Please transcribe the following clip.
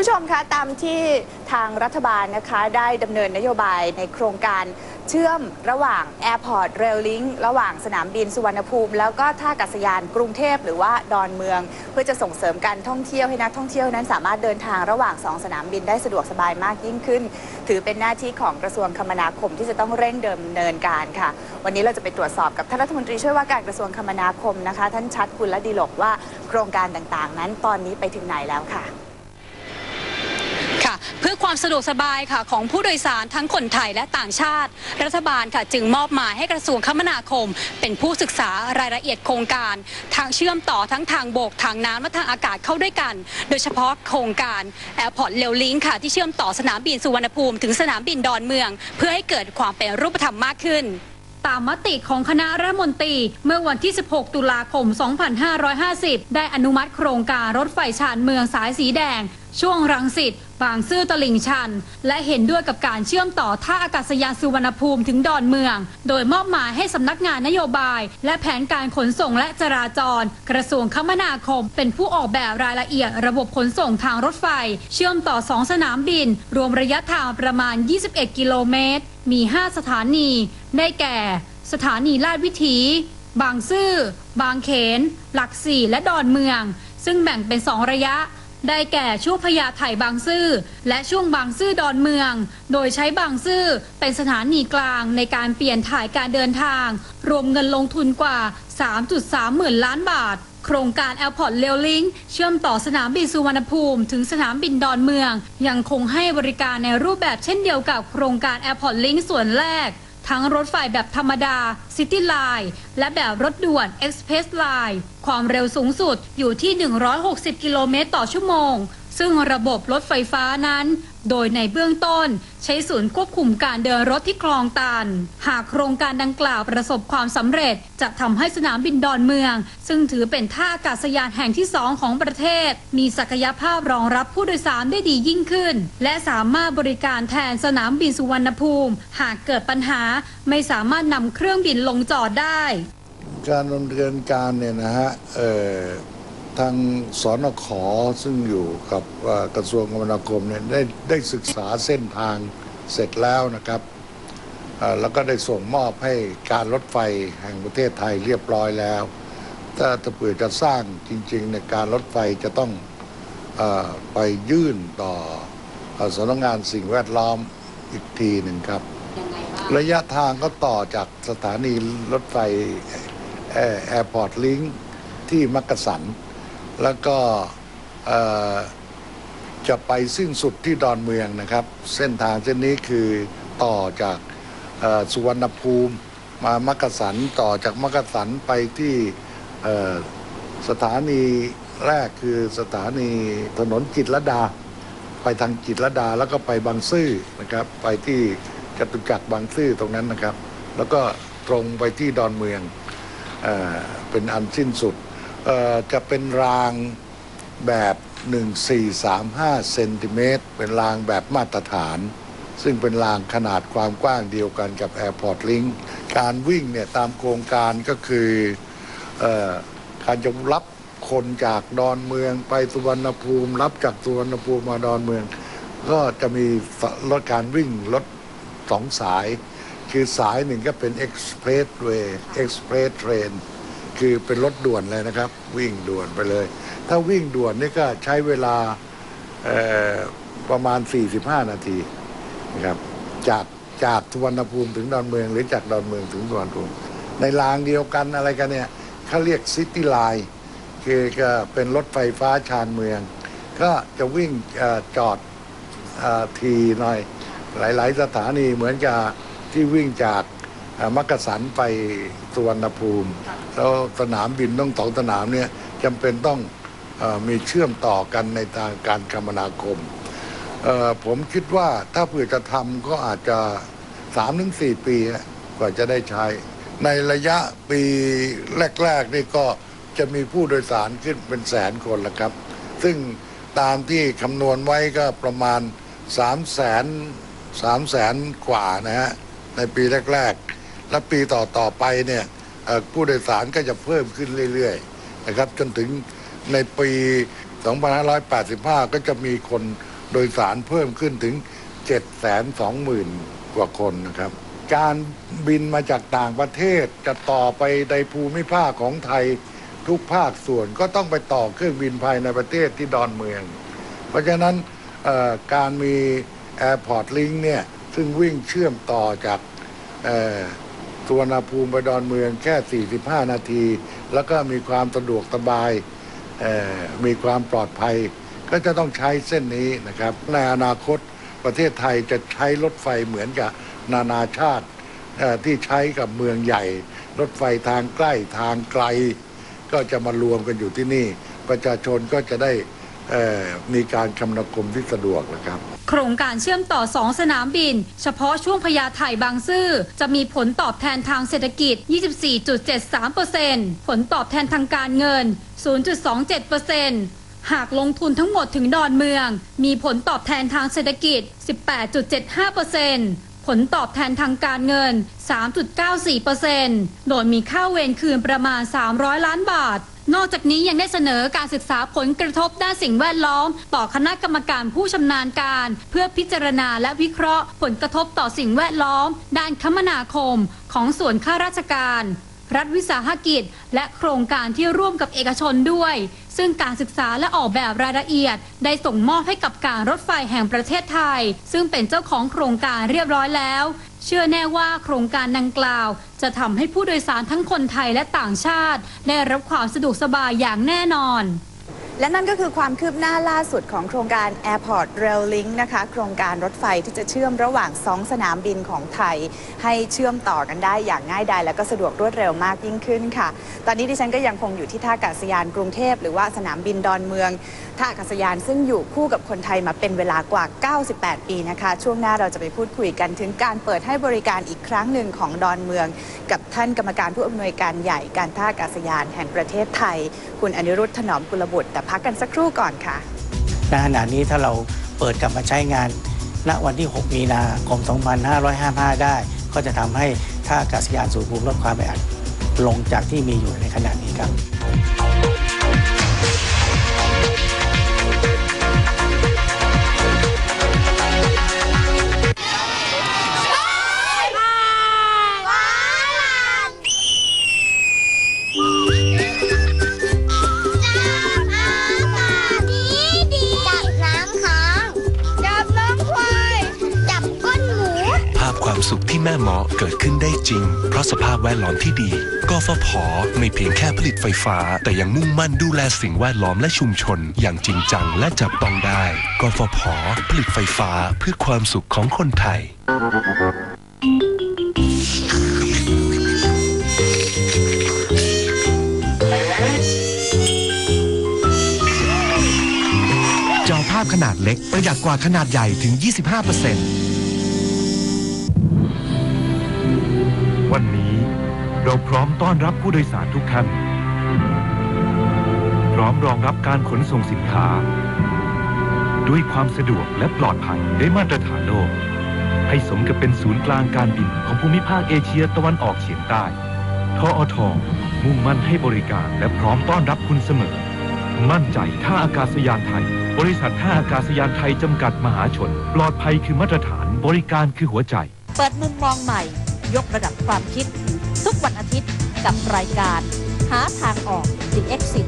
ผู้ชมคะตามที่ทางรัฐบาลนะคะได้ดำเนินนโยบายในโครงการเชื่อมระหว่าง Airport Rail Link ระหว่างสนามบินสุวรรณภูมิ แล้วก็ท่าอากาศยานกรุงเทพหรือว่าดอนเมือง เพื่อจะส่งเสริมการท่องเที่ยวให้นักท่องเที่ยวนั้นสามารถเดินทางระหว่างสองสนามบินได้สะดวกสบายมากยิ่งขึ้น ถือเป็นหน้าที่ของกระทรวงคมนาคมที่จะต้องเร่งดำเนินการค่ะ วันนี้เราจะไปตรวจสอบกับท่านรัฐมนตรีช่วยว่าการกระทรวงคมนาคมนะคะ ท่านชัดกุลดีหลกว่าโครงการต่างๆ นั้นตอนนี้ไปถึงไหนแล้วค่ะ เพื่อความสะดวกสบายค่ะของผู้โดยสารทั้งคนไทยและต่างชาติ รัฐบาลค่ะจึงมอบหมายให้กระทรวงคมนาคม เป็นผู้ศึกษารายละเอียดโครงการ ทางเชื่อมต่อทั้งทางบกทางน้ำและทางอากาศเข้าด้วยกัน โดยเฉพาะโครงการ Airport Rail Link ค่ะที่เชื่อมต่อสนามบินสุวรรณภูมิถึงสนามบินดอนเมือง เพื่อให้เกิดความเป็นรูปธรรมมากขึ้นตามมติของคณะรัฐมนตรี เมื่อวันที่ 16 ตุลาคม 2550 ได้อนุมัติโครงการรถไฟชานเมืองสายสีแดง ช่วงรังสิตบางซื่อตลิ่งชัน และเห็นด้วยกับการเชื่อมต่อท่าอากาศยานสุวรรณภูมิถึงดอนเมือง โดยมอบหมายให้สำนักงานนโยบาย และแผนการขนส่งและจราจร กระทรวงคมนาคม เป็นผู้ออกแบบรายละเอียดระบบขนส่งทางรถไฟ เชื่อมต่อ 2 สนามบิน รวมระยะทางประมาณ 21 กิโลเมตร มี 5 สถานี ได้แก่ สถานีลาดวิถี บางซื่อ บางเขน หลักสี่และดอนเมือง ซึ่งแบ่งเป็น 2 ระยะ ได้แก่ช่วงพญาไถ่บางซื่อและช่วงบางซื่อดอนเมือง โดยใช้บางซื่อเป็นสถานีกลางในการเปลี่ยนถ่ายการเดินทาง รวมเงินลงทุนกว่า 3.3 หมื่นล้านบาท โครงการ Airport Rail Link เชื่อมต่อสนามบินสุวรรณภูมิ ถึงสนามบินดอนเมือง ยังคงให้บริการในรูปแบบเช่นเดียวกับโครงการ Airport Link ส่วนแรก ทั้งรถไฟแบบธรรมดา City Line และแบบรถด่วน Express Line ความเร็วสูงสุดอยู่ที่ 160 กิโลเมตรต่อชั่วโมง ซึ่งระบบรถไฟฟ้านั้น โดยในเบื้องต้นใช้ศูนย์ควบคุมการเดินรถที่คลองตัน หากโครงการดังกล่าวประสบความสำเร็จ จะทำให้สนามบินดอนเมือง ซึ่งถือเป็นท่าอากาศยานแห่งที่สองของประเทศ มีศักยภาพรองรับผู้โดยสารได้ดียิ่งขึ้น และสามารถบริการแทนสนามบินสุวรรณภูมิ หากเกิดปัญหาไม่สามารถนำเครื่องบินลงจอดได้ การดำเนินการเนี่ยนะฮะเอ่อ ทางสอนขอซึ่งอยู่กับเอ่อกระทรวงคมนาคมเนี่ยได้ได้ศึกษาเส้นทางเสร็จแล้วนะครับเอ่อแล้วก็ได้ส่งมอบให้การรถไฟแห่งประเทศไทยเรียบร้อยแล้ว ถ้าถ้าเผื่อจะสร้างจริงๆเนี่ยการรถไฟจะต้องเออไปยื่นต่อเอ่อสำนักงานสิ่งแวดล้อมอีกทีหนึ่งครับ ระยะทางก็ต่อจากสถานีรถไฟแอร์พอร์ตลิงที่มักกะสัน แล้วก็จะไปสิ้นสุดที่ดอนเมืองนะครับ เส้นทางเส้นนี้คือต่อจากสุวรรณภูมิมามักกะสันต่อจากมักกะสันไปที่สถานีแรกคือสถานีถนนจิตรดา ไปทางจิตรดาแล้วก็ไปบางซื่อนะครับ ไปที่จตุจักรบางซื่อตรงนั้นนะครับ แล้วก็ตรงไปที่ดอนเมืองเอเป็นอันสิ้นสุด จะเป็นรางแบบ 1435 เซนติเมตร เป็นรางแบบมาตรฐาน ซึ่งเป็นรางขนาดความกว้างเดียวกันกับ Airport Link การวิ่งเนี่ยตามโครงการก็คือเออการจะรับคนจากดอนเมืองไปสุวรรณภูมิ รับจากสุวรรณภูมิมาดอนเมือง ก็จะมีรถการวิ่งรถสองสาย คือสายหนึ่งก็เป็น Express Way Express Train คือเป็นรถด่วนเลยนะครับ วิ่งด่วนไปเลย ถ้าวิ่งด่วนนี่ก็ใช้เวลาประมาณ 45 นาทีนะครับจากจากสุวรรณภูมิถึงดอนเมือง หรือจากดอนเมืองถึงสุวรรณภูมิ ในรางเดียวกันอะไรกันเนี่ยเขาเรียกซิตี้ไลน์คือก็เป็นรถไฟฟ้าชานเมือง ก็จะวิ่งอจอดอทีหน่อย หลาย ๆ สถานีเหมือนกับที่วิ่งจาก มักกะสันไปสุวรรณภูมิ แล้วสนามบินต้องสองสนามเนี่ยจำเป็นต้องเออมีเชื่อมต่อกันในทางการคมนาคมเอ่อผมคิดว่าถ้าเผื่อจะทำก็อาจจะสามถึงสี่ปีนะกว่าจะได้ใช้ ในระยะปีแรก ๆ นี่ก็จะมีผู้โดยสารขึ้นเป็นแสนคนละครับ ซึ่งตามที่คำนวณไว้ก็ประมาณ3 0 0แสนสามแสนกว่านะฮะในปีแรก ๆ และปีต่อต่อไปเนี่ยผู้โดยสารก็จะเพิ่มขึ้นเรื่อยๆนะครับจนถึงในปี 2585 ก็จะมีคนโดยสารเพิ่มขึ้นถึง 7 2 0 0 0 0 กว่าคนนะครับ การบินมาจากต่างประเทศจะต่อไปในภูมิภาคของไทยทุกภาคส่วนก็ต้องไปต่อเครื่องบินภายในประเทศที่ดอนเมือง เพราะฉะนั้นการมี Airport Link เนี่ยซึ่งวิ่งเชื่อมต่อจากอ สุวรรณภูมิไปดอนเมืองแค่ 45 นาที แล้วก็มีความสะดวกสบาย มีความปลอดภัย ก็จะต้องใช้เส้นนี้นะครับ ในอนาคตประเทศไทยจะใช้รถไฟเหมือนกับนานาชาติที่ใช้กับเมืองใหญ่ รถไฟทางใกล้ทางไกล ก็จะมารวมกันอยู่ที่นี่ ประชาชนก็จะได้ มีการคมนาคมที่สะดวกนะครับ โครงการเชื่อมต่อ 2 สนามบิน เฉพาะช่วงพญาไทบางซื่อ จะมีผลตอบแทนทางเศรษฐกิจ 24.73%ผลตอบแทนทางการเงิน 0.27%หากลงทุนทั้งหมดถึงดอนเมือง มีผลตอบแทนทางเศรษฐกิจ 18.75% ผลตอบแทนทางการเงิน 3.94%โดยมีค่าเวรคืนประมาณ 300 ล้านบาท นอกจากนี้ยังได้เสนอการศึกษาผลกระทบด้านสิ่งแวดล้อม ต่อคณะกรรมการผู้ชำนาญการ เพื่อพิจารณาและวิเคราะห์ ผลกระทบต่อสิ่งแวดล้อม ด้านคมนาคม ของส่วนข้าราชการ รัฐวิสาหกิจ และโครงการที่ร่วมกับเอกชนด้วย ซึ่งการศึกษาและออกแบบรายละเอียด ได้ส่งมอบให้กับการรถไฟแห่งประเทศไทย ซึ่งเป็นเจ้าของโครงการเรียบร้อยแล้ว เชื่อแน่ว่าโครงการดังกล่าว จะทำให้ผู้โดยสารทั้งคนไทยและต่างชาติ ได้รับความสะดวกสบายอย่างแน่นอน และนั่นก็คือความคืบหน้าล่าสุดของโครงการ Airport Rail Link นะคะ โครงการรถไฟที่จะเชื่อมระหว่าง 2 สนามบินของไทย ให้เชื่อมต่อกันได้อย่างง่ายดายและก็สะดวกรวดเร็วมากยิ่งขึ้นค่ะ ตอนนี้ดิฉันก็ยังคงอยู่ที่ท่าอากาศยานกรุงเทพ หรือว่าสนามบินดอนเมือง ท่าอากาศยานซึ่งอยู่คู่กับคนไทยมาเป็นเวลากว่า 98 ปีนะคะ ช่วงหน้าเราจะไปพูดคุยกันถึงการเปิดให้บริการอีกครั้งหนึ่งของดอนเมือง กับท่านกรรมการผู้อำนวยการใหญ่การท่าอากาศยานแห่งประเทศไทย คุณอนิรุทธถนอมกุลบุตรแต่พักกันสักครู่ก่อนค่ะณขณะนี้ถ้าเราเปิดกลับมาใช้งาน ณวันที่ 6 มีนาคม 2555 ได้ ก็จะทำให้ท่าอากาศยานสุวรรณภูมิลดความแออัดลงจากที่มีอยู่ในขณะนี้ครับ แม่หมอเกิดขึ้นได้จริง เพราะสภาพแวดล้อมที่ดีกฟผไม่เพียงแค่ผลิตไฟฟ้า แต่ยังมุ่งมั่นดูแลสิ่งแวดล้อมและชุมชน อย่างจริงจังและจับต้องได้กฟผผลิตไฟฟ้าเพื่อความสุขของคนไทยจอภาพขนาดเล็กประหยัดกว่าขนาดใหญ่ถึง 25% เราพร้อมต้อนรับผู้โดยสารทุกท่าน พร้อมรองรับการขนส่งสินค้า ด้วยความสะดวกและปลอดภัยได้มาตรฐานโลก ให้สมกับเป็นศูนย์กลางการบินของภูมิภาคเอเชียตะวันออกเฉียงใต้ทออทอมุ่งมั่นให้บริการและพร้อมต้อนรับคุณเสมอ มั่นใจท่าอากาศยานไทย บริษัทท่าอากาศยานไทยจำกัดมหาชน ปลอดภัยคือมาตรฐาน บริการคือหัวใจ เปิดมุมมองใหม่ ยกระดับความคิด คิดกับรายการหาทางออก The Exit